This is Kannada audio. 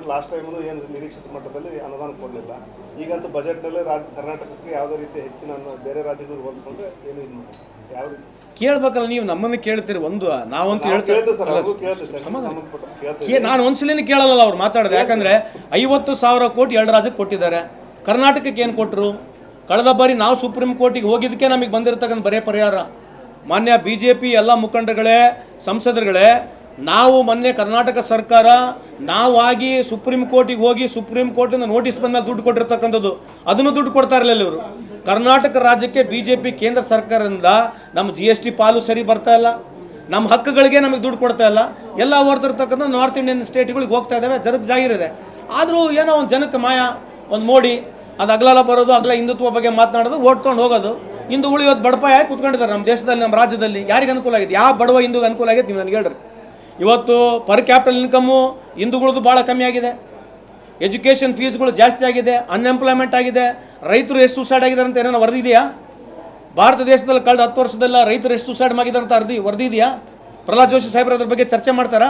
ಗೌರ್ಮೆಂಟ್ ಲಾಸ್ಟ್ ಟೈಮ್ ಏನು ನಿರೀಕ್ಷಿತ ಮಟ್ಟದಲ್ಲಿ ಅನುದಾನ ಕೊಡಲಿಲ್ಲ. ಈಗಂತೂ ಬಜೆಟ್ನಲ್ಲೇ ರಾಜ್ಯ ಕರ್ನಾಟಕಕ್ಕೆ ಯಾವುದೇ ರೀತಿ ಹೆಚ್ಚಿನ ಬೇರೆ ರಾಜ್ಯಗಳಿಗೆ ಹೋಲಿಸ್ಕೊಂಡ್ರೆ ಏನು ಇದು ಮಾಡಿಲ್ಲ ಯಾವ ರೀತಿ? ಕೇಳ್ಬೇಕಲ್ಲ ನೀವು ನಮ್ಮನ್ನು ಕೇಳ್ತೀರಿ ಒಂದು ನಾವಂತ ನಾವು ಹೇಳ್ತೀವಿ. ನಾನು ಒಂದ್ಸಲಿನ ಕೇಳಲ್ಲ ಅವ್ರು ಮಾತಾಡೋದು. ಯಾಕಂದ್ರೆ ಐವತ್ತು ಸಾವಿರ ಕೋಟಿ ಎರಡು ರಾಜ್ಯಕ್ಕೆ ಕೊಟ್ಟಿದ್ದಾರೆ. ಕರ್ನಾಟಕಕ್ಕೆ ಏನು ಕೊಟ್ಟರು ಕಳೆದ ಬಾರಿ ನಾವು ಸುಪ್ರೀಂ ಕೋರ್ಟಿಗೆ ಹೋಗಿದ್ದಕ್ಕೆ ನಮಗೆ ಬಂದಿರತಕ್ಕಂಥ ಬರೇ ಪರಿಹಾರ. ಮಾನ್ಯ ಬಿ ಜೆ ಪಿ ಎಲ್ಲ ಮುಖಂಡರುಗಳೇ ಸಂಸದರುಗಳೇ ನಾವು ಮೊನ್ನೆ ಕರ್ನಾಟಕ ಸರ್ಕಾರ, ನಾವಾಗಿ ಸುಪ್ರೀಂ ಕೋರ್ಟಿಗೆ ಹೋಗಿ ಸುಪ್ರೀಂ ಕೋರ್ಟಿಂದ ನೋಟಿಸ್ ಬಂದಾಗ ದುಡ್ಡು ಕೊಟ್ಟಿರ್ತಕ್ಕಂಥದ್ದು, ಅದನ್ನು ದುಡ್ಡು ಕೊಡ್ತಾ ಇರಲಿಲ್ಲ ಇವರು. ಕರ್ನಾಟಕ ರಾಜ್ಯಕ್ಕೆ ಬಿ ಜೆ ಪಿ ಕೇಂದ್ರ ಸರ್ಕಾರದಿಂದ ನಮ್ಮ ಜಿ ಎಸ್ ಟಿ ಪಾಲು ಸರಿ ಬರ್ತಾ ಇಲ್ಲ. ನಮ್ಮ ಹಕ್ಕುಗಳಿಗೆ ನಮಗೆ ದುಡ್ಡು ಕೊಡ್ತಾ ಇಲ್ಲ. ಎಲ್ಲ ಹೊರತಿರ್ತಕ್ಕಂಥ ನಾರ್ತ್ ಇಂಡಿಯನ್ ಸ್ಟೇಟ್ಗಳಿಗೆ ಹೋಗ್ತಾ ಇದ್ದಾವೆ ಜನಕ್ಕೆ ಜಾಗಿರಿದೆ ಆದರೂ ಏನೋ ಒಂದು ಜನಕ್ಕೆ ಮಾಯ, ಒಂದು ಮೋಡಿ, ಅದು ಅಗಲ ಬರೋದು, ಅಗಲ ಹಿಂದುತ್ವ ಬಗ್ಗೆ ಮಾತನಾಡೋದು, ಓಡ್ಕೊಂಡು ಹೋಗೋದು. ಇಂದು ಉಳಿಯೋದು ಬಡಪಾಯ ಕುತ್ಕೊಂಡಿದ್ದಾರೆ ನಮ್ಮ ದೇಶದಲ್ಲಿ, ನಮ್ಮ ರಾಜ್ಯದಲ್ಲಿ. ಯಾರಿಗೆ ಅನುಕೂಲ ಆಗಿದೆ? ಯಾವ ಬಡವ ಹಿಂದೂಗೆ ಅನುಕೂಲ ಆಗಿದೆ? ನೀವು ನನಗೆ ಹೇಳ್ರಿ. ಇವತ್ತು ಪರ್ ಕ್ಯಾಪಿಟಲ್ ಇನ್ಕಮ್ಮು ಹಿಂದೂಗಳದ್ದು ಭಾಳ ಕಮ್ಮಿ ಆಗಿದೆ. ಎಜುಕೇಷನ್ ಫೀಸ್ಗಳು ಜಾಸ್ತಿ ಆಗಿದೆ ಅನ್ಎಂಪ್ಲಾಯ್ಮೆಂಟ್ ಆಗಿದೆ, ರೈತರು ಎಷ್ಟು ಸುಸೈಡ್ ಆಗಿದ್ದಾರೆ ಅಂತ ಏನೇನೋ ವರದಿ ಭಾರತ ದೇಶದಲ್ಲಿ ಕಳೆದ ಹತ್ತು ವರ್ಷದಲ್ಲ ರೈತರು ಎಷ್ಟು ಸುಸೈಡ್ ಆಗಿದ್ದಾರೆ ಅಂತ ಅರ್ದಿ ವರದಿ ಇದೆಯಾ? ಪ್ರಹ್ಲಾದ್ ಜೋಶಿ ಸಾಹೇಬ್ರ ಅದ್ರ ಬಗ್ಗೆ ಚರ್ಚೆ ಮಾಡ್ತಾರಾ?